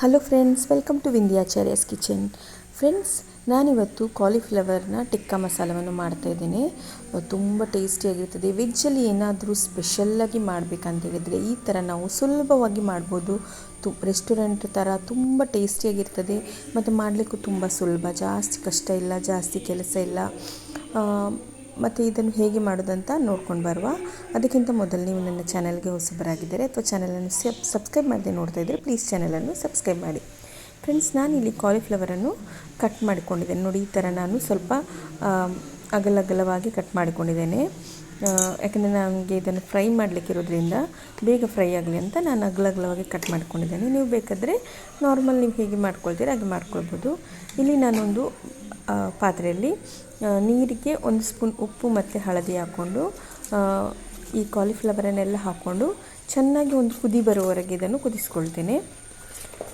Hello friends welcome to Vindhyacharya's kitchen friends ನಾನಿವತ್ತು ಕಾಲಿಫ್ಲವರ್ನ ಟಿಕ್ಕಾ ಮಸಾಲವನ್ನು ಮಾಡ್ತಾ ಇದ್ದೇನೆ. ತುಂಬ ಟೇಸ್ಟಿಯಾಗಿರ್ತದೆ ವೆಜ್ಜಲ್ಲಿ ಏನಾದರೂ ಸ್ಪೆಷಲ್ಲಾಗಿ ಮಾಡಬೇಕಂತ ಹೇಳಿದರೆ ಈ ಥರ ನಾವು ಸುಲಭವಾಗಿ ಮಾಡ್ಬೋದು. ತು ರೆಸ್ಟೋರೆಂಟ್ ಥರ ತುಂಬ ಟೇಸ್ಟಿಯಾಗಿರ್ತದೆ ಮತ್ತು ಮಾಡಲಿಕ್ಕೂ ತುಂಬ ಸುಲಭ. ಜಾಸ್ತಿ ಕಷ್ಟ ಇಲ್ಲ, ಜಾಸ್ತಿ ಕೆಲಸ ಇಲ್ಲ. ಮತ್ತು ಇದನ್ನು ಹೇಗೆ ಮಾಡೋದಂತ ನೋಡ್ಕೊಂಡು ಬರುವ. ಅದಕ್ಕಿಂತ ಮೊದಲು ನೀವು ನನ್ನ ಚಾನಲ್ಗೆ ಹೊಸಬರಾಗಿದ್ದರೆ ಅಥವಾ ಚಾನಲನ್ನು ಸಬ್, ಸಬ್ಸ್ಕ್ರೈಬ್ ಮಾಡದೆ ನೋಡ್ತಾ ಇದ್ದರೆ ಪ್ಲೀಸ್ ಚಾನಲನ್ನು ಸಬ್ಸ್ಕ್ರೈಬ್ ಮಾಡಿ. ಫ್ರೆಂಡ್ಸ್, ನಾನು ಇಲ್ಲಿ ಕಾಲಿಫ್ಲವರನ್ನು ಕಟ್ ಮಾಡಿಕೊಂಡಿದ್ದೇನೆ. ನೋಡಿ, ಈ ಥರ ನಾನು ಸ್ವಲ್ಪ ಅಗಲಗಲವಾಗಿ ಕಟ್ ಮಾಡಿಕೊಂಡಿದ್ದೇನೆ. ಯಾಕಂದರೆ ನನಗೆ ಇದನ್ನು ಫ್ರೈ ಮಾಡಲಿಕ್ಕಿರೋದ್ರಿಂದ ಬೇಗ ಫ್ರೈ ಆಗಲಿ ಅಂತ ನಾನು ಅಗಲಗಲವಾಗಿ ಕಟ್ ಮಾಡ್ಕೊಂಡಿದ್ದೇನೆ. ನೀವು ಬೇಕಾದರೆ ನಾರ್ಮಲ್ ನೀವು ಹೇಗೆ ಮಾಡ್ಕೊಳ್ತೀರ ಹಾಗೆ ಮಾಡ್ಕೊಳ್ಬೋದು. ಇಲ್ಲಿ ನಾನೊಂದು ಪಾತ್ರೆಯಲ್ಲಿ ನೀರಿಗೆ ಒಂದು ಸ್ಪೂನ್ ಉಪ್ಪು ಮತ್ತು ಹಳದಿ ಹಾಕ್ಕೊಂಡು ಈ ಕಾಲಿಫ್ಲವರನ್ನೆಲ್ಲ ಹಾಕ್ಕೊಂಡು ಚೆನ್ನಾಗಿ ಒಂದು ಕುದಿ ಬರುವವರೆಗೆ ಇದನ್ನು ಕುದಿಸ್ಕೊಳ್ತೇನೆ.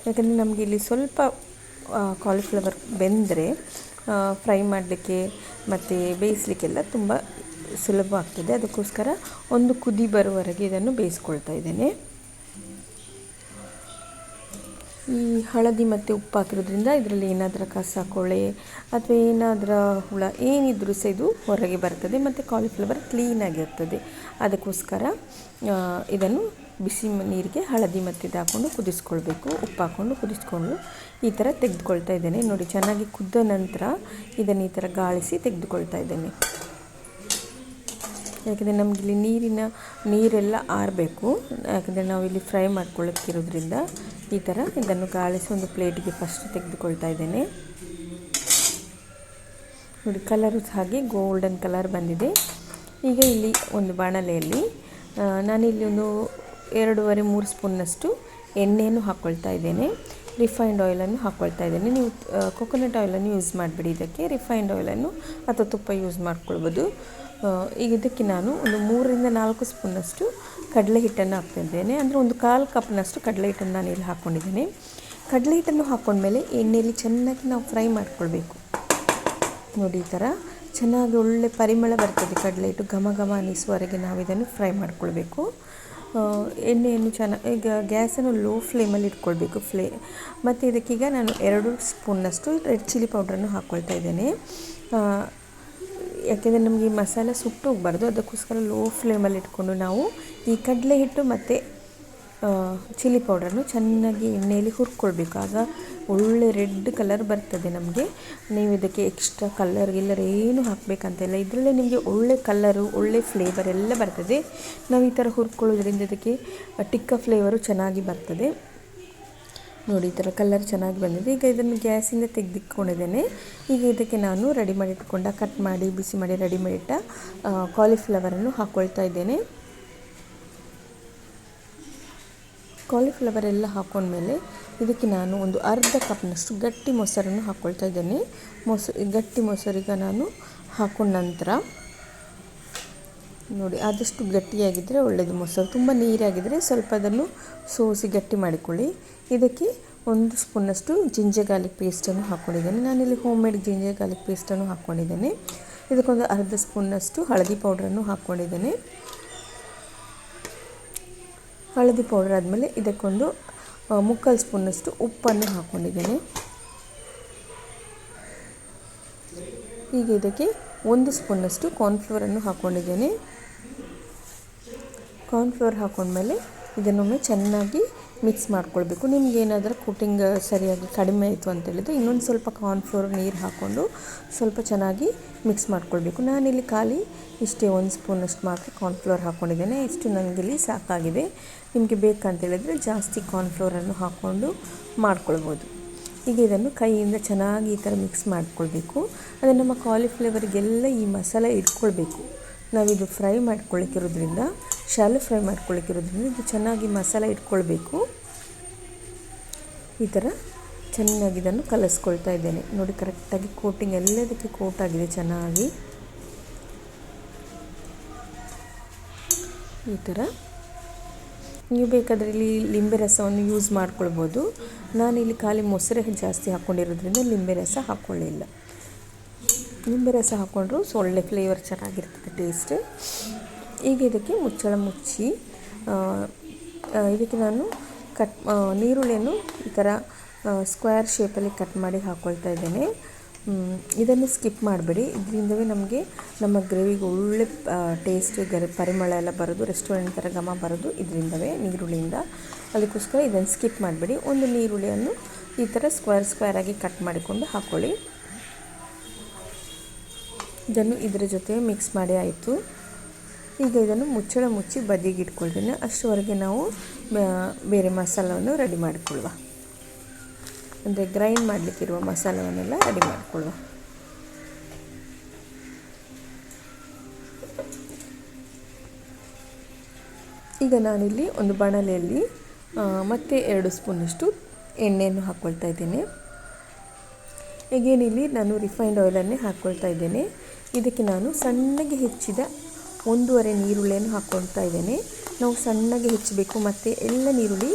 ಯಾಕಂದರೆ ನಮಗೆ ಇಲ್ಲಿ ಸ್ವಲ್ಪ ಕಾಲಿಫ್ಲವರ್ ಬೆಂದರೆ ಫ್ರೈ ಮಾಡಲಿಕ್ಕೆ ಮತ್ತು ಬೇಯಿಸ್ಲಿಕ್ಕೆಲ್ಲ ತುಂಬ ಸುಲಭ ಆಗ್ತದೆ. ಅದಕ್ಕೋಸ್ಕರ ಒಂದು ಕುದಿ ಬರುವವರೆಗೆ ಇದನ್ನು ಬೇಯಿಸ್ಕೊಳ್ತಾ ಇದ್ದೇನೆ. ಈ ಹಳದಿ ಮತ್ತು ಉಪ್ಪು ಹಾಕಿರೋದ್ರಿಂದ ಇದರಲ್ಲಿ ಏನಾದರೂ ಕಸ, ಕೊಳೆ ಅಥವಾ ಏನಾದರೂ ಹುಳ, ಏನಿದ್ರೂ ಸಹ ಇದು ಹೊರಗೆ ಬರ್ತದೆ ಮತ್ತು ಕಾಲಿಫ್ಲವರ್ ಕ್ಲೀನಾಗಿರ್ತದೆ ಅದಕ್ಕೋಸ್ಕರ ಇದನ್ನು ಬಿಸಿ ನೀರಿಗೆ ಹಳದಿ ಮತ್ತು ಇದು ಹಾಕ್ಕೊಂಡು ಕುದಿಸ್ಕೊಳ್ಬೇಕು. ಉಪ್ಪು ಹಾಕ್ಕೊಂಡು ಕುದಿಸ್ಕೊಂಡು ಈ ಥರ ತೆಗೆದುಕೊಳ್ತಾ ಇದ್ದೇನೆ. ನೋಡಿ, ಚೆನ್ನಾಗಿ ಕುದ್ದ ನಂತರ ಇದನ್ನು ಈ ಥರ ಗಾಳಿಸಿ ತೆಗೆದುಕೊಳ್ತಾ ಇದ್ದೇನೆ. ಯಾಕಂದರೆ ನಮಗಿಲ್ಲಿ ನೀರಿನ, ನೀರೆಲ್ಲ ಆರಬೇಕು. ಯಾಕೆಂದರೆ ನಾವು ಇಲ್ಲಿ ಫ್ರೈ ಮಾಡ್ಕೊಳ್ಳೋಕ್ಕಿರೋದ್ರಿಂದ ಈ ಥರ ಇದನ್ನು ಗಾಳಿಸಿ ಒಂದು ಪ್ಲೇಟಿಗೆ ಫಸ್ಟ್ ತೆಗೆದುಕೊಳ್ತಾ ಇದ್ದೇನೆ. ನೋಡಿ ಕಲರು ಹಾಗೆ ಗೋಲ್ಡನ್ ಕಲರ್ ಬಂದಿದೆ. ಈಗ ಇಲ್ಲಿ ಒಂದು ಬಾಣಲೆಯಲ್ಲಿ ನಾನಿಲ್ಲಿ ಒಂದು ಎರಡೂವರೆ, ಮೂರು ಸ್ಪೂನ್ನಷ್ಟು ಎಣ್ಣೆಯನ್ನು ಹಾಕ್ಕೊಳ್ತಾ ಇದ್ದೇನೆ. ರಿಫೈನ್ಡ್ ಆಯಿಲನ್ನು ಹಾಕ್ಕೊಳ್ತಾ ಇದ್ದೇನೆ. ನೀವು ಕೊಕೊನಟ್ ಆಯಿಲನ್ನು ಯೂಸ್ ಮಾಡಿಬಿಡಿ. ಇದಕ್ಕೆ ರಿಫೈನ್ಡ್ ಆಯಿಲನ್ನು ಅಥವಾ ತುಪ್ಪ ಯೂಸ್ ಮಾಡ್ಕೊಳ್ಬೋದು. ಈಗ ಇದಕ್ಕೆ ನಾನು ಒಂದು ಮೂರರಿಂದ ನಾಲ್ಕು ಸ್ಪೂನಷ್ಟು ಕಡಲೆ ಹಿಟ್ಟನ್ನು ಹಾಕ್ತಿದ್ದೇನೆ. ಅಂದರೆ ಒಂದು ಕಾಲು ಕಪ್ನಷ್ಟು ಕಡಲೆ ಹಿಟ್ಟನ್ನು ನಾನು ಇಲ್ಲಿ ಹಾಕ್ಕೊಂಡಿದ್ದೇನೆ. ಕಡಲೆ ಹಿಟ್ಟನ್ನು ಹಾಕ್ಕೊಂಡ್ಮೇಲೆ ಎಣ್ಣೆಯಲ್ಲಿ ಚೆನ್ನಾಗಿ ನಾವು ಫ್ರೈ ಮಾಡ್ಕೊಳ್ಬೇಕು. ನೋಡಿ ಈ ಥರ ಚೆನ್ನಾಗಿ ಒಳ್ಳೆ ಪರಿಮಳ ಬರ್ತದೆ ಕಡಲೆ ಹಿಟ್ಟು ಘಮ ಘಮ ಅನ್ನಿಸುವವರೆಗೆ ನಾವು ಇದನ್ನು ಫ್ರೈ ಮಾಡ್ಕೊಳ್ಬೇಕು. ಎಣ್ಣೆಯನ್ನು ಚೆನ್ನಾಗಿ ಈಗ ಗ್ಯಾಸನ್ನು ಲೋ ಫ್ಲೇಮಲ್ಲಿ ಇಟ್ಕೊಳ್ಬೇಕು. ಫ್ಲೇ, ಮತ್ತು ಇದಕ್ಕೀಗ ನಾನು ಎರಡು ಸ್ಪೂನ್ನಷ್ಟು ರೆಡ್ ಚಿಲ್ಲಿ ಪೌಡ್ರನ್ನು ಹಾಕ್ಕೊಳ್ತಾ ಇದ್ದೇನೆ. ಯಾಕೆಂದರೆ ನಮಗೆ ಮಸಾಲೆ ಸುಟ್ಟು ಹೋಗ್ಬಾರ್ದು ಅದಕ್ಕೋಸ್ಕರ ಲೋ ಫ್ಲೇಮಲ್ಲಿ ಇಟ್ಕೊಂಡು ನಾವು ಈ ಕಡಲೆ ಹಿಟ್ಟು ಮತ್ತು ಚಿಲ್ಲಿ ಪೌಡರನ್ನು ಚೆನ್ನಾಗಿ ಎಣ್ಣೆಯಲ್ಲಿ ಹುರ್ಕೊಳ್ಬೇಕು. ಆಗ ಒಳ್ಳೆ ರೆಡ್ ಕಲರ್ ಬರ್ತದೆ ನಮಗೆ. ನೀವು ಇದಕ್ಕೆ ಎಕ್ಸ್ಟ್ರಾ ಕಲರ್ ಗಿಲ್ಲರ್ ಏನು ಹಾಕಬೇಕಂತಿಲ್ಲ. ಇದರಲ್ಲೇ ನಿಮಗೆ ಒಳ್ಳೆ ಕಲರು ಒಳ್ಳೆ ಫ್ಲೇವರ್ ಎಲ್ಲ ಬರ್ತದೆ. ನಾವು ಈ ಥರ ಹುರ್ಕೊಳ್ಳೋದ್ರಿಂದ ಇದಕ್ಕೆ ಟಿಕ್ಕ ಫ್ಲೇವರು ಚೆನ್ನಾಗಿ ಬರ್ತದೆ. ನೋಡಿ, ಈ ಥರ ಕಲರ್ ಚೆನ್ನಾಗಿ ಬಂದಿದೆ. ಈಗ ಇದನ್ನು ಗ್ಯಾಸಿಂದ ತೆಗೆದಿಟ್ಕೊಂಡಿದ್ದೇನೆ. ಈಗ ಇದಕ್ಕೆ ನಾನು ರೆಡಿ ಮಾಡಿಟ್ಕೊಂಡ ಕಟ್ ಮಾಡಿ, ಬಿಸಿ ಮಾಡಿ ರೆಡಿ ಮಾಡಿಟ್ಟ ಕಾಲಿಫ್ಲವರನ್ನು ಹಾಕ್ಕೊಳ್ತಾ ಇದ್ದೇನೆ. ಕಾಲಿಫ್ಲವರ್ ಎಲ್ಲ ಹಾಕೊಂಡ್ಮೇಲೆ ಇದಕ್ಕೆ ನಾನು ಒಂದು ಅರ್ಧ ಕಪ್ನಷ್ಟು ಗಟ್ಟಿ ಮೊಸರನ್ನು ಹಾಕ್ಕೊಳ್ತಾ ಇದ್ದೇನೆ. ಮೊಸರು ಗಟ್ಟಿ ಮೊಸರಿಗ ನಾನು ಹಾಕೊಂಡ ನಂತರ ನೋಡಿ, ಆದಷ್ಟು ಗಟ್ಟಿಯಾಗಿದ್ದರೆ ಒಳ್ಳೆಯದು ಮೊಸರು ತುಂಬ ನೀರಾಗಿದ್ದರೆ ಸ್ವಲ್ಪ ಅದನ್ನು ಸೋಸಿ ಗಟ್ಟಿ ಮಾಡಿಕೊಳ್ಳಿ. ಇದಕ್ಕೆ ಒಂದು ಸ್ಪೂನಷ್ಟು ಜಿಂಜರ್ ಗಾರ್ಲಿಕ್ ಪೇಸ್ಟನ್ನು ಹಾಕ್ಕೊಂಡಿದ್ದೇನೆ ನಾನಿಲ್ಲಿ ಹೋಮ್ ಮೇಡ್ ಜಿಂಜರ್ ಗಾರ್ಲಿಕ್ ಪೇಸ್ಟನ್ನು ಹಾಕ್ಕೊಂಡಿದ್ದೇನೆ ಇದಕ್ಕೊಂದು ಅರ್ಧ ಸ್ಪೂನಷ್ಟು ಹಳದಿ ಪೌಡ್ರನ್ನು ಹಾಕ್ಕೊಂಡಿದ್ದೇನೆ ಹಳದಿ ಪೌಡರ್ ಆದಮೇಲೆ ಇದಕ್ಕೊಂದು ಮುಕ್ಕಾಲು ಸ್ಪೂನಷ್ಟು ಉಪ್ಪನ್ನು ಹಾಕ್ಕೊಂಡಿದ್ದೇನೆ ಈಗ ಇದಕ್ಕೆ ಒಂದು ಸ್ಪೂನಷ್ಟು ಕಾರ್ನ್ಫ್ಲೋರನ್ನು ಹಾಕ್ಕೊಂಡಿದ್ದೇನೆ ಕಾರ್ನ್ಫ್ಲೋರ್ ಹಾಕ್ಕೊಂಡ್ಮೇಲೆ ಇದನ್ನೊಮ್ಮೆ ಚೆನ್ನಾಗಿ ಮಿಕ್ಸ್ ಮಾಡ್ಕೊಳ್ಬೇಕು. ನಿಮ್ಗೆ ಏನಾದರೂ ಕುಟಿಂಗ್ ಸರಿಯಾಗಿ ಕಡಿಮೆ ಆಯಿತು ಅಂತ ಹೇಳಿದ್ರೆ ಇನ್ನೊಂದು ಸ್ವಲ್ಪ ಕಾರ್ನ್ಫ್ಲೋರ್ ನೀರು ಹಾಕ್ಕೊಂಡು ಸ್ವಲ್ಪ ಚೆನ್ನಾಗಿ ಮಿಕ್ಸ್ ಮಾಡ್ಕೊಳ್ಬೇಕು. ನಾನಿಲ್ಲಿ ಖಾಲಿ ಇಷ್ಟೇ ಒಂದು ಸ್ಪೂನಷ್ಟು ಮಾತ್ರ ಕಾರ್ನ್ಫ್ಲೋರ್ ಹಾಕ್ಕೊಂಡಿದ್ದೇನೆ ಇಷ್ಟು ನನಗಿಲ್ಲಿ ಸಾಕಾಗಿದೆ. ನಿಮಗೆ ಬೇಕಂತೇಳಿದರೆ ಜಾಸ್ತಿ ಕಾರ್ನ್ಫ್ಲೋರನ್ನು ಹಾಕ್ಕೊಂಡು ಮಾಡ್ಕೊಳ್ಬೋದು. ಈಗ ಇದನ್ನು ಕೈಯಿಂದ ಚೆನ್ನಾಗಿ ಈ ಥರ ಮಿಕ್ಸ್ ಮಾಡ್ಕೊಳ್ಬೇಕು. ಅದು ನಮ್ಮ ಕಾಲಿಫ್ಲೇವರಿಗೆಲ್ಲ ಈ ಮಸಾಲೆ ಇಟ್ಕೊಳ್ಬೇಕು. ನಾವಿದು ಫ್ರೈ ಮಾಡ್ಕೊಳ್ಳಿಕ್ಕಿರೋದ್ರಿಂದ ಶಾಲು ಫ್ರೈ ಮಾಡ್ಕೊಳ್ಳಿಕ್ಕಿರೋದ್ರಿಂದ ಇದು ಚೆನ್ನಾಗಿ ಮಸಾಲ ಇಟ್ಕೊಳ್ಬೇಕು. ಈ ಥರ ಚೆನ್ನಾಗಿ ಇದನ್ನು ಕಲಿಸ್ಕೊಳ್ತಾ ಇದ್ದೇನೆ. ನೋಡಿ, ಕರೆಕ್ಟಾಗಿ ಕೋಟಿಂಗ್ ಎಲ್ಲದಕ್ಕೆ ಕೋಟ್ ಆಗಿದೆ ಚೆನ್ನಾಗಿ. ಈ ಥರ. ನೀವು ಬೇಕಾದರೆ ಇಲ್ಲಿ ಲಿಂಬೆ ರಸವನ್ನು ಯೂಸ್ ಮಾಡ್ಕೊಳ್ಬೋದು. ಇಲ್ಲಿ ಖಾಲಿ ಮೊಸರೆ ಜಾಸ್ತಿ ಹಾಕ್ಕೊಂಡಿರೋದ್ರಿಂದ ಲಿಂಬೆ ರಸ ಹಾಕ್ಕೊಳ್ಳಿಲ್ಲ ಲಿಂಬೆ ರಸ ಹಾಕ್ಕೊಂಡ್ರು ಸೊಳ್ಳೆ ಫ್ಲೇವರ್ ಚೆನ್ನಾಗಿರ್ತದೆ, ಟೇಸ್ಟ್. ಈಗ ಇದಕ್ಕೆ ಮುಚ್ಚಳ ಮುಚ್ಚಿ ಇದಕ್ಕೆ ನಾನು ಕಟ್ ನೀರುಳ್ಳಿಯನ್ನು ಈ ಥರ ಸ್ಕ್ವೇರ್ ಶೇಪಲ್ಲಿ ಕಟ್ ಮಾಡಿ ಹಾಕ್ಕೊಳ್ತಾ ಇದ್ದೇನೆ. ಇದನ್ನು ಸ್ಕಿಪ್ ಮಾಡಬೇಡಿ. ಇದರಿಂದವೇ ನಮಗೆ ನಮ್ಮ ಗ್ರೇವಿಗೆ ಒಳ್ಳೆ ಟೇಸ್ಟ್ ಗರಿ, ಪರಿಮಳ ಎಲ್ಲ ಬರೋದು ರೆಸ್ಟೋರೆಂಟ್ ಥರ ಘಮ ಬರೋದು ಇದರಿಂದವೇ ನೀರುಳ್ಳಿಯಿಂದ ಅದಕ್ಕೋಸ್ಕರ ಇದನ್ನು ಸ್ಕಿಪ್ ಮಾಡಬೇಡಿ. ಒಂದು ನೀರುಳ್ಳಿಯನ್ನು ಈ ಥರ ಸ್ಕ್ವೇರ್ ಸ್ಕ್ವೇರ್ ಆಗಿ ಕಟ್ ಮಾಡಿಕೊಂಡು ಹಾಕ್ಕೊಳ್ಳಿ ಇದನ್ನು ಇದರ ಜೊತೆ ಮಿಕ್ಸ್ ಮಾಡಿ ಆಯಿತು. ಈಗ ಇದನ್ನು ಮುಚ್ಚಳ ಮುಚ್ಚಿ ಬದಿಗೆ ಇಟ್ಕೊಳ್ತೀನಿ. ಅಷ್ಟರವರೆಗೆ ನಾವು ಬೇರೆ ಮಸಾಲವನ್ನು ರೆಡಿ ಮಾಡಿಕೊಳ್ಳುವ. ಅಂದರೆ ಗ್ರೈಂಡ್ ಮಾಡಲಿಕ್ಕಿರುವ ಮಸಾಲವನ್ನೆಲ್ಲ ರೆಡಿ ಮಾಡಿಕೊಳ್ಳುವ. ಈಗ ನಾನಿಲ್ಲಿ ಒಂದು ಬಾಣಲೆಯಲ್ಲಿ ಮತ್ತೆ ಎರಡು ಸ್ಪೂನಷ್ಟು ಎಣ್ಣೆಯನ್ನು ಹಾಕ್ಕೊಳ್ತಾ ಇದ್ದೇನೆ. ಈಗೇನಿಲ್ಲಿ ನಾನು ರಿಫೈನ್ಡ್ ಆಯಿಲನ್ನೇ ಹಾಕ್ಕೊಳ್ತಾ ಇದ್ದೇನೆ. ಇದಕ್ಕೆ ನಾನು ಸಣ್ಣಗೆ ಹೆಚ್ಚಿದ ಒಂದೂವರೆ ನೀರುಳ್ಳಿಯನ್ನು ಹಾಕ್ಕೊಳ್ತಾ ಇದ್ದೇನೆ. ನಾವು ಸಣ್ಣಗೆ ಹೆಚ್ಚಬೇಕು, ಮತ್ತು ಎಲ್ಲ ನೀರುಳ್ಳಿ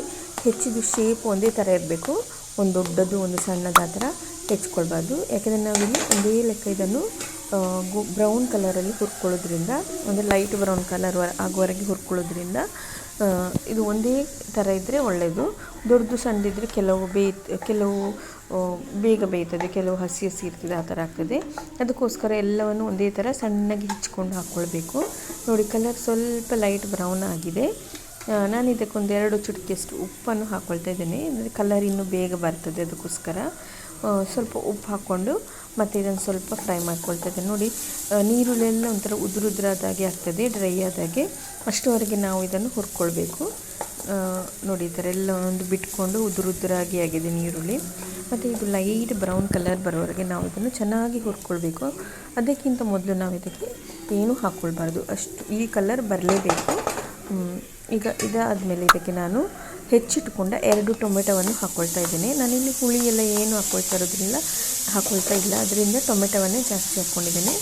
ಹೆಚ್ಚಿದ್ದು ಶೇಪ್ ಒಂದೇ ಥರ ಇರಬೇಕು. ಒಂದು ದೊಡ್ಡದು, ಒಂದು ಸಣ್ಣದ ಥರ ಹೆಚ್ಕೊಳ್ಬಾರ್ದು. ಯಾಕೆಂದರೆ ನಾವಿಲ್ಲಿ ಒಂದೇ ಲೆಕ್ಕ ಇದನ್ನು ಬ್ರೌನ್ ಕಲರಲ್ಲಿ ಹುರ್ಕೊಳ್ಳೋದ್ರಿಂದ, ಅಂದರೆ ಲೈಟ್ ಬ್ರೌನ್ ಕಲರ್ ಆಗುವವರೆಗೆ ಹುರ್ಕೊಳ್ಳೋದ್ರಿಂದ ಇದು ಒಂದೇ ಥರ ಇದ್ದರೆ ಒಳ್ಳೆಯದು ದೊಡ್ಡದು ಸಣ್ಣದಿದ್ದರೆ ಕೆಲವು ಬೇಯ್ತ್, ಕೆಲವು ಬೇಗ ಬೇಯ್ತದೆ, ಕೆಲವು ಹಸಿ ಹಸಿ ಇರ್ತದೆ, ಆ ಥರ ಆಗ್ತದೆ. ಅದಕ್ಕೋಸ್ಕರ ಎಲ್ಲವನ್ನು ಒಂದೇ ಥರ ಸಣ್ಣಗೆ ಹೆಚ್ಚಿಕೊಂಡು ಹಾಕ್ಕೊಳ್ಬೇಕು. ನೋಡಿ, ಕಲರ್ ಸ್ವಲ್ಪ ಲೈಟ್ ಬ್ರೌನ್ ಆಗಿದೆ. ನಾನು ಇದಕ್ಕೊಂದು ಎರಡು ಚುಟಕಿಯಷ್ಟು ಉಪ್ಪನ್ನು ಹಾಕ್ಕೊಳ್ತಾ ಇದ್ದೇನೆ. ಅಂದರೆ ಕಲರ್ ಇನ್ನೂ ಬೇಗ ಬರ್ತದೆ ಅದಕ್ಕೋಸ್ಕರ. ಸ್ವಲ್ಪ ಉಪ್ಪು ಹಾಕ್ಕೊಂಡು ಮತ್ತು ಇದನ್ನು ಸ್ವಲ್ಪ ಫ್ರೈ ಮಾಡ್ಕೊಳ್ತಾ ಇದ್ದೇನೆ. ನೋಡಿ ನೀರುಳ್ಳೆಲ್ಲ ಒಂಥರ ಉದುರುದ್ರಾದಾಗೆ ಆಗ್ತದೆ, ಡ್ರೈ ಆದಾಗೆ. ಅಷ್ಟುವರೆಗೆ ನಾವು ಇದನ್ನು ಹುರ್ಕೊಳ್ಬೇಕು. ನೋಡಿ, ಈ ಥರ ಎಲ್ಲ ಒಂದು ಬಿಟ್ಕೊಂಡು ಉದುರುದುರಾಗಿ ಆಗಿದೆ ನೀರುಳ್ಳಿ. ಮತ್ತು ಇದು ಲೈಟ್ ಬ್ರೌನ್ ಕಲರ್ ಬರೋವರೆಗೆ ನಾವು ಇದನ್ನು ಚೆನ್ನಾಗಿ ಹುರ್ಕೊಳ್ಬೇಕು. ಅದಕ್ಕಿಂತ ಮೊದಲು ನಾವು ಇದಕ್ಕೆ ಏನೂ ಹಾಕ್ಕೊಳ್ಬಾರ್ದು ಅಷ್ಟು ಈ ಕಲರ್ ಬರಲೇಬೇಕು. ಈಗ ಇದಾದಮೇಲೆ ಇದಕ್ಕೆ ನಾನು ಹೆಚ್ಚಿಟ್ಕೊಂಡ ಎರಡು ಟೊಮೆಟೊವನ್ನು ಹಾಕ್ಕೊಳ್ತಾ ಇದ್ದೇನೆ. ನಾನಿಲ್ಲಿ ಹುಳಿ ಎಲ್ಲ ಏನು ಹಾಕ್ಕೊಳ್ತಾ ಇರೋದ್ರಿಂದ ಹಾಕ್ಕೊಳ್ತಾ ಇಲ್ಲ. ಅದರಿಂದ ಟೊಮೆಟೊವನ್ನೇ ಜಾಸ್ತಿ ಹಾಕ್ಕೊಂಡಿದ್ದೀನಿ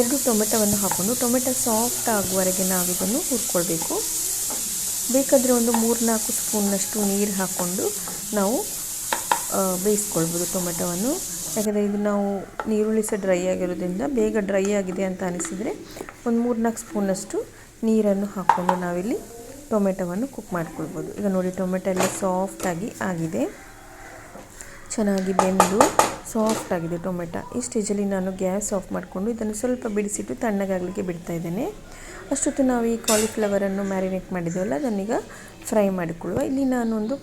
ಎರಡು ಟೊಮೆಟೊವನ್ನು ಹಾಕ್ಕೊಂಡು ಟೊಮೆಟೊ ಸಾಫ್ಟ್ ಆಗುವವರೆಗೆ ನಾವು ಇದನ್ನು ಹುರ್ಕೊಳ್ಬೇಕು. ಬೇಕಾದರೆ ಒಂದು ಮೂರು ನಾಲ್ಕು ಸ್ಪೂನ್ನಷ್ಟು ನೀರು ಹಾಕ್ಕೊಂಡು ನಾವು ಬೇಯಿಸ್ಕೊಳ್ಬೋದು ಟೊಮೆಟೊವನ್ನು. ಯಾಕಂದರೆ ಇದು ನಾವು ನೀರುಳ್ಳಿ ಸಹ ಡ್ರೈ ಆಗಿರೋದ್ರಿಂದ ಬೇಗ ಡ್ರೈ ಆಗಿದೆ ಅಂತ ಅನಿಸಿದರೆ ಒಂದು ಮೂರು ನಾಲ್ಕು ಸ್ಪೂನಷ್ಟು ನೀರನ್ನು ಹಾಕ್ಕೊಂಡು ನಾವಿಲ್ಲಿ ಟೊಮೆಟೊವನ್ನು ಕುಕ್ ಮಾಡ್ಕೊಳ್ಬೋದು. ಈಗ ನೋಡಿ, ಟೊಮೆಟೊ ಎಲ್ಲ ಸಾಫ್ಟಾಗಿ ಆಗಿದೆ. ಚೆನ್ನಾಗಿ ಬೆಂದು ಸಾಫ್ಟ್ ಆಗಿದೆ ಟೊಮೆಟೊ. ಈ ಸ್ಟೇಜಲ್ಲಿ ನಾನು ಗ್ಯಾಸ್ ಆಫ್ ಮಾಡಿಕೊಂಡು ಇದನ್ನು ಸ್ವಲ್ಪ ಬಿಡಿಸಿಟ್ಟು ತಣ್ಣಗಾಗಲಿಕ್ಕೆ ಬಿಡ್ತಾ ಇದ್ದೇನೆ. ಅಷ್ಟೊತ್ತು ನಾವು ಈ ಕಾಲಿಫ್ಲವರನ್ನು ಮ್ಯಾರಿನೇಟ್ ಮಾಡಿದ್ದೇವಲ್ಲ ಅದನ್ನೀಗ ಫ್ರೈ ಮಾಡಿಕೊಳ್ಳುವ. ಇಲ್ಲಿ ನಾನೊಂದು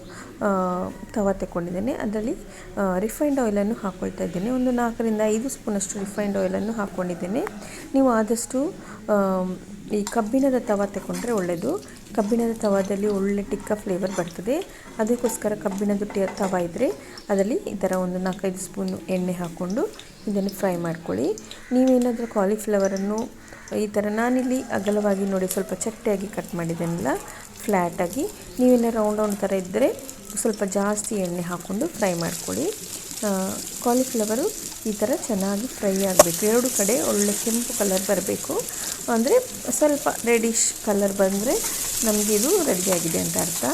ತವ ತಗೊಂಡಿದ್ದೇನೆ ಅದರಲ್ಲಿ ರಿಫೈಂಡ್ ಆಯಿಲನ್ನು ಹಾಕ್ಕೊಳ್ತಾ ಇದ್ದೇನೆ. ಒಂದು ನಾಲ್ಕರಿಂದ ಐದು ಸ್ಪೂನಷ್ಟು ರಿಫೈನ್ಡ್ ಆಯಿಲನ್ನು ಹಾಕ್ಕೊಂಡಿದ್ದೇನೆ ನೀವು ಆದಷ್ಟು ಈ ಕಬ್ಬಿಣದ ತವ ತಗೊಂಡ್ರೆ ಒಳ್ಳೆಯದು ಕಬ್ಬಿಣದ ತವಾದಲ್ಲಿ ಒಳ್ಳೆ ಟಿಕ್ಕ ಫ್ಲೇವರ್ ಬರ್ತದೆ. ಅದಕ್ಕೋಸ್ಕರ ಕಬ್ಬಿಣದ ತವ ಇದ್ದರೆ ಅದರಲ್ಲಿ ಈ ಥರ ಒಂದು ನಾಲ್ಕೈದು ಸ್ಪೂನು ಎಣ್ಣೆ ಹಾಕ್ಕೊಂಡು ಇದನ್ನು ಫ್ರೈ ಮಾಡ್ಕೊಳ್ಳಿ. ನೀವೇನಾದರೂ ಕಾಲಿಫ್ಲವರನ್ನು ಈ ಥರ ನಾನಿಲ್ಲಿ ಅಗಲವಾಗಿ ನೋಡಿ ಸ್ವಲ್ಪ ಚಟ್ಟಿಯಾಗಿ ಕಟ್ ಮಾಡಿದ್ದೇನಲ್ಲ ಫ್ಲ್ಯಾಟಾಗಿ ನೀವೇನೋ ರೌಂಡ್ ರೌಂಡ್ ಥರ ಇದ್ದರೆ ಸ್ವಲ್ಪ ಜಾಸ್ತಿ ಎಣ್ಣೆ ಹಾಕ್ಕೊಂಡು ಫ್ರೈ ಮಾಡ್ಕೊಳ್ಳಿ. ಕಾಲಿಫ್ಲವರು ಈ ಥರ ಚೆನ್ನಾಗಿ ಫ್ರೈ ಆಗಬೇಕು. ಎರಡು ಕಡೆ ಒಳ್ಳೆ ಕೆಂಪು ಕಲರ್ ಬರಬೇಕು. ಅಂದರೆ ಸ್ವಲ್ಪ ರೆಡಿಶ್ ಕಲರ್ ಬಂದರೆ ನಮಗೆ ಇದು ರೆಡಿಯಾಗಿದೆ ಅಂತ ಅರ್ಥ.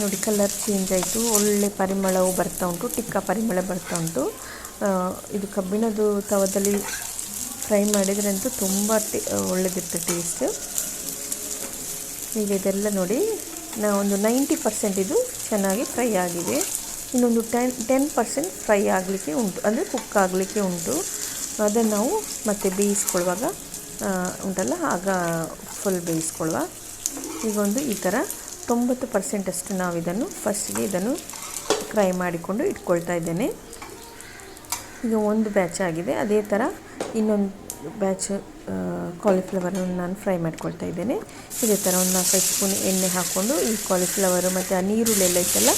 ನೋಡಿ ಕಲರ್ ಚೇಂಜ್ ಆಯಿತು. ಒಳ್ಳೆ ಪರಿಮಳವು ಬರ್ತಾ ಉಂಟು, ಟಿಕ್ಕ ಪರಿಮಳ ಬರ್ತಾ ಉಂಟು. ಇದು ಕಬ್ಬಿಣದ ತವದಲ್ಲಿ ಫ್ರೈ ಮಾಡಿದ್ರಂತೂ ತುಂಬ ಟೇ, ಒಳ್ಳೆದಿತ್ತು ಟೇಸ್ಟ್. ಈಗ ಇದೆಲ್ಲ ನೋಡಿ ನಾವು ಒಂದು ನೈಂಟಿ ಪರ್ಸೆಂಟ್ ಇದು ಚೆನ್ನಾಗಿ ಫ್ರೈ ಆಗಿದೆ. ಇನ್ನೊಂದು ಟೆನ್ ಟೆನ್ ಪರ್ಸೆಂಟ್ ಫ್ರೈ ಆಗಲಿಕ್ಕೆ ಉಂಟು, ಅಂದರೆ ಕುಕ್ ಆಗಲಿಕ್ಕೆ ಉಂಟು. ಅದನ್ನು ನಾವು ಮತ್ತೆ ಬೇಯಿಸ್ಕೊಳ್ಳುವಾಗ ಉಂಟಲ್ಲ, ಆಗ ಫುಲ್ ಬೇಯಿಸ್ಕೊಳ್ಳುವ. ಈಗ ಒಂದು ಈ ಥರ ತೊಂಬತ್ತು ಪರ್ಸೆಂಟಷ್ಟು ನಾವು ಇದನ್ನು ಫಸ್ಟಿಗೆ ಇದನ್ನು ಫ್ರೈ ಮಾಡಿಕೊಂಡು ಇಟ್ಕೊಳ್ತಾ ಇದ್ದೇನೆ. ಈಗ ಒಂದು ಬ್ಯಾಚ್ ಆಗಿದೆ, ಅದೇ ಥರ ಇನ್ನೊಂದು ಬ್ಯಾಚ್ ಕಾಲಿಫ್ಲವರನ್ನು ನಾನು ಫ್ರೈ ಮಾಡ್ಕೊಳ್ತಾ ಇದ್ದೇನೆ. ಇದೇ ಥರ ಒಂದು ನಾಲ್ಕೈದು ಸ್ಪೂನ್ ಎಣ್ಣೆ ಹಾಕ್ಕೊಂಡು ಈ ಕಾಲಿಫ್ಲವರು ಮತ್ತು ಆ ನೀರುಳ್ಳಿ ಎಲ್ಲ ಇತ್ತಲ್ಲ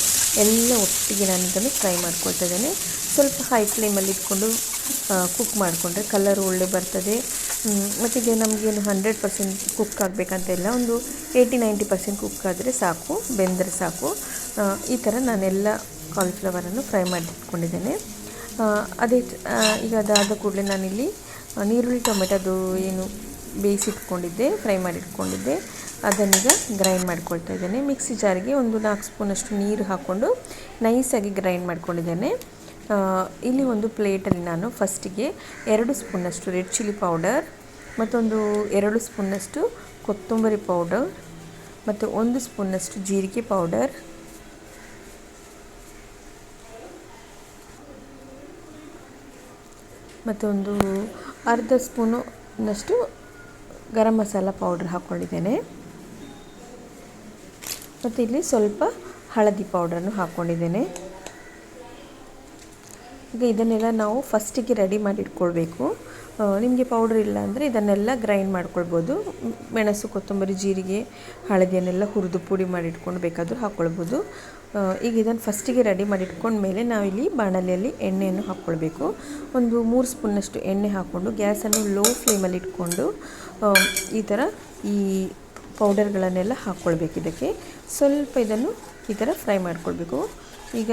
ಎಲ್ಲ ಒಟ್ಟಿಗೆ ನಾನು ಇದನ್ನು ಫ್ರೈ ಮಾಡ್ಕೊಳ್ತಾ ಇದ್ದೇನೆ. ಸ್ವಲ್ಪ ಹೈ ಫ್ಲೇಮಲ್ಲಿ ಇಟ್ಕೊಂಡು ಕುಕ್ ಮಾಡಿಕೊಂಡ್ರೆ ಕಲರ್ ಒಳ್ಳೆ ಬರ್ತದೆ. ಮತ್ತು ಇದು ನಮಗೇನು ಹಂಡ್ರೆಡ್ ಪರ್ಸೆಂಟ್ ಕುಕ್ ಆಗಬೇಕಂತ ಇಲ್ಲ. ಒಂದು ಏಯ್ಟಿ ನೈಂಟಿ ಪರ್ಸೆಂಟ್ ಕುಕ್ ಆದರೆ ಸಾಕು, ಬೆಂದರೆ ಸಾಕು. ಈ ಥರ ನಾನೆಲ್ಲ ಕಾಲಿಫ್ಲವರನ್ನು ಫ್ರೈ ಮಾಡಿಟ್ಕೊಂಡಿದ್ದೇನೆ ಅದೇ ಈಗ ಅದಾದ ಕೂಡಲೇ ನಾನಿಲ್ಲಿ ನೀರುಳ್ಳಿ ಟೊಮೆಟೊದು ಏನು ಬೇಯಿಸಿಟ್ಕೊಂಡಿದ್ದೆ ಫ್ರೈ ಮಾಡಿಟ್ಕೊಂಡಿದ್ದೆ ಅದನ್ನೀಗ ಗ್ರೈಂಡ್ ಮಾಡ್ಕೊಳ್ತಾ ಇದ್ದೇನೆ. ಮಿಕ್ಸಿ ಜಾರಿಗೆ ಒಂದು ನಾಲ್ಕು ಸ್ಪೂನಷ್ಟು ನೀರು ಹಾಕ್ಕೊಂಡು ನೈಸಾಗಿ ಗ್ರೈಂಡ್ ಮಾಡ್ಕೊಂಡಿದ್ದೇನೆ. ಇಲ್ಲಿ ಒಂದು ಪ್ಲೇಟಲ್ಲಿ ನಾನು ಫಸ್ಟಿಗೆ ಎರಡು ಸ್ಪೂನಷ್ಟು ರೆಡ್ ಚಿಲ್ಲಿ ಪೌಡರ್, ಮತ್ತೊಂದು ಎರಡು ಸ್ಪೂನಷ್ಟು ಕೊತ್ತಂಬರಿ ಪೌಡರ್, ಮತ್ತು ಒಂದು ಸ್ಪೂನಷ್ಟು ಜೀರಿಗೆ ಪೌಡರ್ ಮತ್ತು ಒಂದು ಅರ್ಧ ಸ್ಪೂನುನಷ್ಟು ಗರಂ ಮಸಾಲ ಪೌಡ್ರ್ ಹಾಕ್ಕೊಂಡಿದ್ದೇನೆ. ಮತ್ತು ಇಲ್ಲಿ ಸ್ವಲ್ಪ ಹಳದಿ ಪೌಡ್ರನ್ನು ಹಾಕ್ಕೊಂಡಿದ್ದೇನೆ. ಈಗ ಇದನ್ನೆಲ್ಲ ನಾವು ಫಸ್ಟಿಗೆ ರೆಡಿ ಮಾಡಿ ಇಟ್ಕೊಳ್ಬೇಕು. ನಿಮಗೆ ಪೌಡ್ರ್ ಇಲ್ಲ ಅಂದರೆ ಇದನ್ನೆಲ್ಲ ಗ್ರೈಂಡ್ ಮಾಡ್ಕೊಳ್ಬೋದು. ಮೆಣಸು, ಕೊತ್ತಂಬರಿ, ಜೀರಿಗೆ, ಹಳದಿಯನ್ನೆಲ್ಲ ಹುರಿದು ಪುಡಿ ಮಾಡಿ ಇಟ್ಕೊಂಡು ಬೇಕಾದರೂ ಹಾಕ್ಕೊಳ್ಬೋದು ಈಗ ಇದನ್ನು ಫಸ್ಟಿಗೆ ರೆಡಿ ಮಾಡಿ ಇಟ್ಕೊಂಡ್ಮೇಲೆ ನಾವಿಲ್ಲಿ ಬಾಣಲೆಯಲ್ಲಿ ಎಣ್ಣೆಯನ್ನು ಹಾಕ್ಕೊಳ್ಬೇಕು ಒಂದು ಮೂರು ಸ್ಪೂನ್ನಷ್ಟು ಎಣ್ಣೆ ಹಾಕ್ಕೊಂಡು ಗ್ಯಾಸನ್ನು ಲೋ ಫ್ಲೇಮಲ್ಲಿ ಇಟ್ಕೊಂಡು ಈ ಥರ ಈ ಪೌಡರ್ಗಳನ್ನೆಲ್ಲ ಹಾಕ್ಕೊಳ್ಬೇಕು ಇದಕ್ಕೆ. ಸ್ವಲ್ಪ ಇದನ್ನು ಈ ಥರ ಫ್ರೈ ಮಾಡ್ಕೊಳ್ಬೇಕು. ಈಗ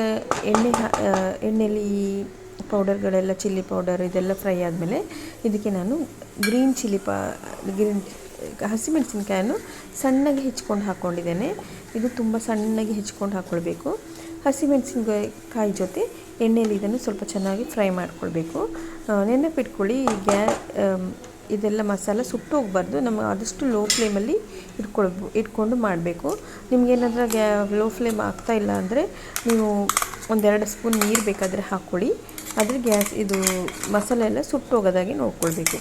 ಎಣ್ಣೆ ಎಣ್ಣೆಯಲ್ಲಿ ಈ ಪೌಡರ್ಗಳೆಲ್ಲ ಚಿಲ್ಲಿ ಪೌಡರ್ ಇದೆಲ್ಲ ಫ್ರೈ ಆದಮೇಲೆ ಇದಕ್ಕೆ ನಾನು ಗ್ರೀನ್ ಚಿಲ್ಲಿ ಪಾ ಗ್ರೀನ್ ಹಸಿಮೆಣಸಿನ್ಕಾಯನ್ನು ಸಣ್ಣಗೆ ಹೆಚ್ಕೊಂಡು ಹಾಕ್ಕೊಂಡಿದ್ದೇನೆ ಇದು ತುಂಬ ಸಣ್ಣಗೆ ಹೆಚ್ಕೊಂಡು ಹಾಕ್ಕೊಳ್ಬೇಕು ಹಸಿಮೆಣಸಿನ್ಕಾಯಿ ಜೊತೆ ಎಣ್ಣೆಯಲ್ಲಿ ಇದನ್ನು ಸ್ವಲ್ಪ ಚೆನ್ನಾಗಿ ಫ್ರೈ ಮಾಡ್ಕೊಳ್ಬೇಕು. ನೆನಪಿಟ್ಕೊಳ್ಳಿ ಗ್ಯಾ ಇದೆಲ್ಲ ಮಸಾಲ ಸುಟ್ಟು ಹೋಗ್ಬಾರ್ದು ನಮಗೆ ಆದಷ್ಟು ಲೋ ಫ್ಲೇಮಲ್ಲಿ ಇಟ್ಕೊಳ್ಬೋ, ಇಟ್ಕೊಂಡು ಮಾಡಬೇಕು. ನಿಮಗೇನಾದ್ರೂ ಗ್ಯಾ ಲೋ ಫ್ಲೇಮ್ ಆಗ್ತಾ ಇಲ್ಲ ಅಂದರೆ ನೀವು ಒಂದೆರಡು ಸ್ಪೂನ್ ನೀರು ಬೇಕಾದರೆ ಹಾಕ್ಕೊಳ್ಳಿ. ಆದರೆ ಗ್ಯಾಸ್ ಇದು ಮಸಾಲೆ ಎಲ್ಲ ಸುಟ್ಟು ಹೋಗೋದಾಗಿ ನೋಡ್ಕೊಳ್ಬೇಕು.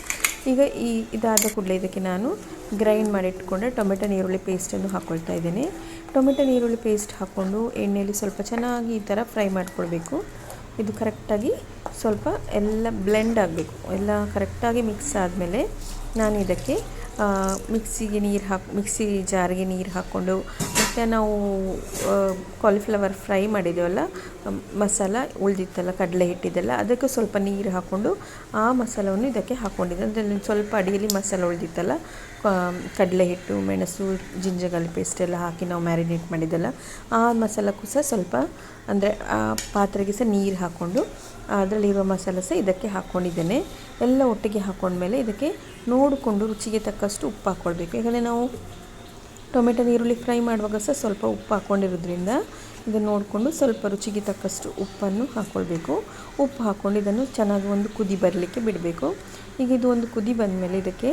ಈಗ ಈ ಇದಾದ ಕೂಡಲೇ ಇದಕ್ಕೆ ನಾನು ಗ್ರೈಂಡ್ ಮಾಡಿ ಇಟ್ಕೊಂಡ್ರೆ ಟೊಮೆಟೊ ನೀರುಳ್ಳಿ ಪೇಸ್ಟನ್ನು ಹಾಕ್ಕೊಳ್ತಾ ಇದ್ದೇನೆ. ಟೊಮೆಟೊ ನೀರುಳ್ಳಿ ಪೇಸ್ಟ್ ಹಾಕ್ಕೊಂಡು ಎಣ್ಣೆಯಲ್ಲಿ ಸ್ವಲ್ಪ ಚೆನ್ನಾಗಿ ಈ ಥರ ಫ್ರೈ ಮಾಡ್ಕೊಳ್ಬೇಕು. ಇದು ಕರೆಕ್ಟಾಗಿ ಸ್ವಲ್ಪ ಎಲ್ಲ ಬ್ಲೆಂಡ್ ಆಗಬೇಕು. ಎಲ್ಲ ಕರೆಕ್ಟಾಗಿ ಮಿಕ್ಸ್ ಆದಮೇಲೆ ನಾನು ಇದಕ್ಕೆ ಮಿಕ್ಸಿಗೆ ನೀರು ಹಾಕಿ ಮಿಕ್ಸಿ ಜಾರಿಗೆ ನೀರು ಹಾಕ್ಕೊಂಡು ಮತ್ತು ನಾವು ಕಾಲಿಫ್ಲವರ್ ಫ್ರೈ ಮಾಡಿದ್ದೇವಲ್ಲ ಮಸಾಲ ಉಳಿದಿತ್ತಲ್ಲ, ಕಡಲೆ ಹಿಟ್ಟಿದೆಲ್ಲ ಅದಕ್ಕೆ ಸ್ವಲ್ಪ ನೀರು ಹಾಕ್ಕೊಂಡು ಆ ಮಸಾಲವನ್ನು ಇದಕ್ಕೆ ಹಾಕ್ಕೊಂಡಿದ್ದೆ ಅಂದರೆ ಸ್ವಲ್ಪ ಅಡಿಯಲ್ಲಿ ಮಸಾಲ ಉಳಿದಿತ್ತಲ್ಲ ಕಡಲೆ ಹಿಟ್ಟು, ಮೆಣಸು ಜಿಂಜಗಾಲಿ ಪೇಸ್ಟ್ ಎಲ್ಲ ಹಾಕಿ ನಾವು ಮ್ಯಾರಿನೇಟ್ ಮಾಡಿದ್ದೆಲ್ಲ, ಆ ಮಸಾಲಕ್ಕೂ ಸಹ ಸ್ವಲ್ಪ, ಅಂದರೆ ಆ ಪಾತ್ರೆಗೆ ಸಹ ನೀರು ಹಾಕ್ಕೊಂಡು ಅದರಲ್ಲಿರುವ ಮಸಾಲ ಸಹ ಇದಕ್ಕೆ ಹಾಕ್ಕೊಂಡಿದ್ದೇನೆ ಎಲ್ಲ ಒಟ್ಟಿಗೆ ಹಾಕ್ಕೊಂಡ್ಮೇಲೆ ಇದಕ್ಕೆ ನೋಡಿಕೊಂಡು ರುಚಿಗೆ ತಕ್ಕಷ್ಟು ಉಪ್ಪು ಹಾಕ್ಕೊಳ್ಬೇಕು ಯಾಕಂದರೆ ನಾವು ಟೊಮೆಟೊ ಈರುಳ್ಳಿ ಫ್ರೈ ಮಾಡುವಾಗ ಸಹ ಸ್ವಲ್ಪ ಉಪ್ಪು ಹಾಕ್ಕೊಂಡಿರೋದ್ರಿಂದ ಇದನ್ನು ನೋಡಿಕೊಂಡು ಸ್ವಲ್ಪ ರುಚಿಗೆ ತಕ್ಕಷ್ಟು ಉಪ್ಪನ್ನು ಹಾಕ್ಕೊಳ್ಬೇಕು. ಉಪ್ಪು ಹಾಕ್ಕೊಂಡು ಇದನ್ನು ಚೆನ್ನಾಗಿ ಒಂದು ಕುದಿ ಬರಲಿಕ್ಕೆ ಬಿಡಬೇಕು. ಈಗ ಇದು ಒಂದು ಕುದಿ ಬಂದಮೇಲೆ ಇದಕ್ಕೆ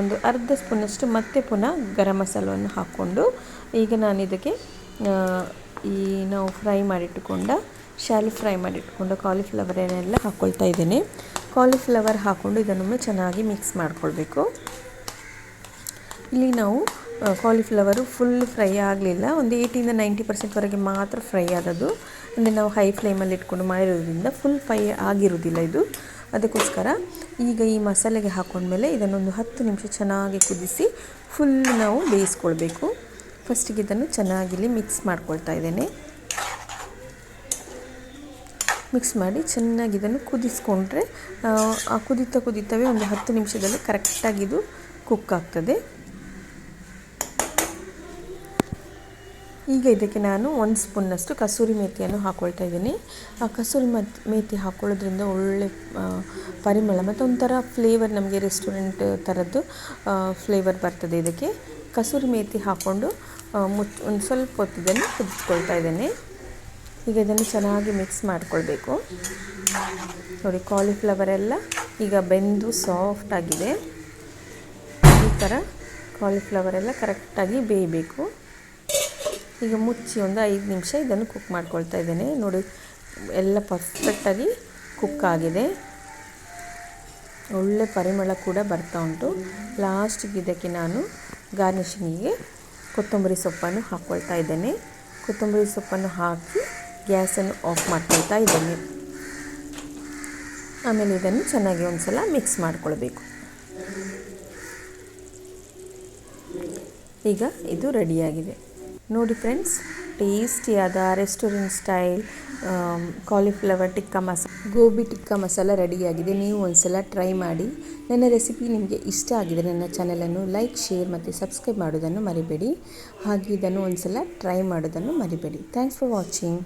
ಒಂದು ಅರ್ಧ ಸ್ಪೂನಷ್ಟು ಮತ್ತೆ ಪುನಃ ಗರಂ ಮಸಾಲವನ್ನು ಹಾಕ್ಕೊಂಡು ಈಗ ನಾನು ಇದಕ್ಕೆ ಈ ನಾವು ಫ್ರೈ ಮಾಡಿಟ್ಟುಕೊಂಡ, ಶಾಲಿ ಫ್ರೈ ಮಾಡಿಟ್ಕೊಂಡು ಕಾಲಿಫ್ಲವರನ್ನೆಲ್ಲ ಹಾಕ್ಕೊಳ್ತಾ ಇದ್ದೇನೆ. ಕಾಲಿಫ್ಲವರ್ ಹಾಕ್ಕೊಂಡು ಇದನ್ನೊಮ್ಮೆ ಚೆನ್ನಾಗಿ ಮಿಕ್ಸ್ ಮಾಡಿಕೊಳ್ಬೇಕು. ಇಲ್ಲಿ ನಾವು ಕಾಲಿಫ್ಲವರು ಫುಲ್ ಫ್ರೈ ಆಗಲಿಲ್ಲ. ಒಂದು ಏಯ್ಟಿಂದ ನೈಂಟಿ ಪರ್ಸೆಂಟ್ವರೆಗೆ ಮಾತ್ರ ಫ್ರೈ ಆದದ್ದು. ಅಂದರೆ ನಾವು ಹೈ ಫ್ಲೇಮಲ್ಲಿ ಇಟ್ಕೊಂಡು ಮಾಡಿರೋದ್ರಿಂದ ಫುಲ್ ಫ್ರೈ ಆಗಿರೋದಿಲ್ಲ ಇದು. ಅದಕ್ಕೋಸ್ಕರ ಈಗ ಈ ಮಸಾಲೆಗೆ ಹಾಕೊಂಡ್ಮೇಲೆ ಇದನ್ನೊಂದು ಹತ್ತು ನಿಮಿಷ ಚೆನ್ನಾಗಿ ಕುದಿಸಿ ಫುಲ್ ನಾವು ಬೇಯಿಸ್ಕೊಳ್ಬೇಕು. ಫಸ್ಟಿಗೆ ಇದನ್ನು ಚೆನ್ನಾಗಿಲ್ಲಿ ಮಿಕ್ಸ್ ಮಾಡ್ಕೊಳ್ತಾ ಇದ್ದೇನೆ. ಮಿಕ್ಸ್ ಮಾಡಿ ಚೆನ್ನಾಗಿ ಇದನ್ನು ಕುದಿಸ್ಕೊಂಡ್ರೆ, ಆ ಕುದಿತಾ ಕುದಿತವೇ ಒಂದು ಹತ್ತು ನಿಮಿಷದಲ್ಲಿ ಕರೆಕ್ಟಾಗಿ ಇದು ಕುಕ್ ಆಗ್ತದೆ. ಈಗ ಇದಕ್ಕೆ ನಾನು ಒಂದು ಸ್ಪೂನ್ನಷ್ಟು ಕಸೂರಿ ಮೇಥಿಯನ್ನು ಹಾಕ್ಕೊಳ್ತಾ ಇದ್ದೀನಿ. ಆ ಕಸೂರಿ ಮತ್ ಮೇಥಿ ಹಾಕ್ಕೊಳ್ಳೋದ್ರಿಂದ ಒಳ್ಳೆ ಪರಿಮಳ ಮತ್ತು ಒಂಥರ ಫ್ಲೇವರ್ ನಮಗೆ ರೆಸ್ಟೋರೆಂಟ್ ಥರದ್ದು ಫ್ಲೇವರ್ ಬರ್ತದೆ ಇದಕ್ಕೆ. ಕಸೂರಿ ಮೇಥಿ ಹಾಕ್ಕೊಂಡು ಮುಚ್ಚ, ಒಂದು ಸ್ವಲ್ಪ ಹೊತ್ತಿದ್ದನ್ನು ಕುದಿಸ್ಕೊಳ್ತಾ ಇದ್ದೇನೆ. ಈಗ ಇದನ್ನು ಚೆನ್ನಾಗಿ ಮಿಕ್ಸ್ ಮಾಡಿಕೊಳ್ಬೇಕು. ನೋಡಿ ಕಾಲಿಫ್ಲವರ್ ಎಲ್ಲ ಈಗ ಬೆಂದು ಸಾಫ್ಟ್ ಆಗಿದೆ. ಈ ಥರ ಕಾಲಿಫ್ಲವರ್ ಎಲ್ಲ ಕರೆಕ್ಟಾಗಿ ಬೇಯಬೇಕು. ಈಗ ಮುಚ್ಚಿ ಒಂದು ಐದು ನಿಮಿಷ ಇದನ್ನು ಕುಕ್ ಮಾಡ್ಕೊಳ್ತಾ ಇದ್ದೇನೆ. ನೋಡಿ, ಎಲ್ಲ ಪರ್ಫೆಕ್ಟಾಗಿ ಕುಕ್ ಆಗಿದೆ. ಒಳ್ಳೆ ಪರಿಮಳ ಕೂಡ ಬರ್ತಾ ಉಂಟು. ಲಾಸ್ಟಿಗೆ ಇದಕ್ಕೆ ನಾನು ಗಾರ್ನಿಷಿಂಗಿಗೆ ಕೊತ್ತಂಬರಿ ಸೊಪ್ಪನ್ನು ಹಾಕ್ಕೊಳ್ತಾ ಇದ್ದೇನೆ. ಕೊತ್ತಂಬರಿ ಸೊಪ್ಪನ್ನು ಹಾಕಿ ಗ್ಯಾಸನ್ನು ಆಫ್ ಮಾಡ್ಕೊಳ್ತಾ ಇದ್ದೇನೆ. ಆಮೇಲೆ ಇದನ್ನು ಚೆನ್ನಾಗಿ ಒಂದು ಸಲ ಮಿಕ್ಸ್ ಮಾಡಿಕೊಳ್ಬೇಕು. ಈಗ ಇದು ರೆಡಿಯಾಗಿದೆ ನೋಡಿ friends, ಟೇಸ್ಟಿಯಾದ restaurant style cauliflower tikka masala gobi tikka masala ರೆಡಿಯಾಗಿದೆ. ನೀವು ಒಂದ್ಸಲ ಟ್ರೈ ಮಾಡಿ. ನನ್ನ ರೆಸಿಪಿ ನಿಮಗೆ ಇಷ್ಟ ಆಗಿದೆ ನನ್ನ ಚಾನಲನ್ನು ಲೈಕ್, ಶೇರ್ ಮತ್ತು ಸಬ್ಸ್ಕ್ರೈಬ್ ಮಾಡೋದನ್ನು ಮರಿಬೇಡಿ. ಹಾಗೆ ಇದನ್ನು ಒಂದು ಸಲ ಟ್ರೈ ಮಾಡೋದನ್ನು ಮರಿಬೇಡಿ. Thanks for watching.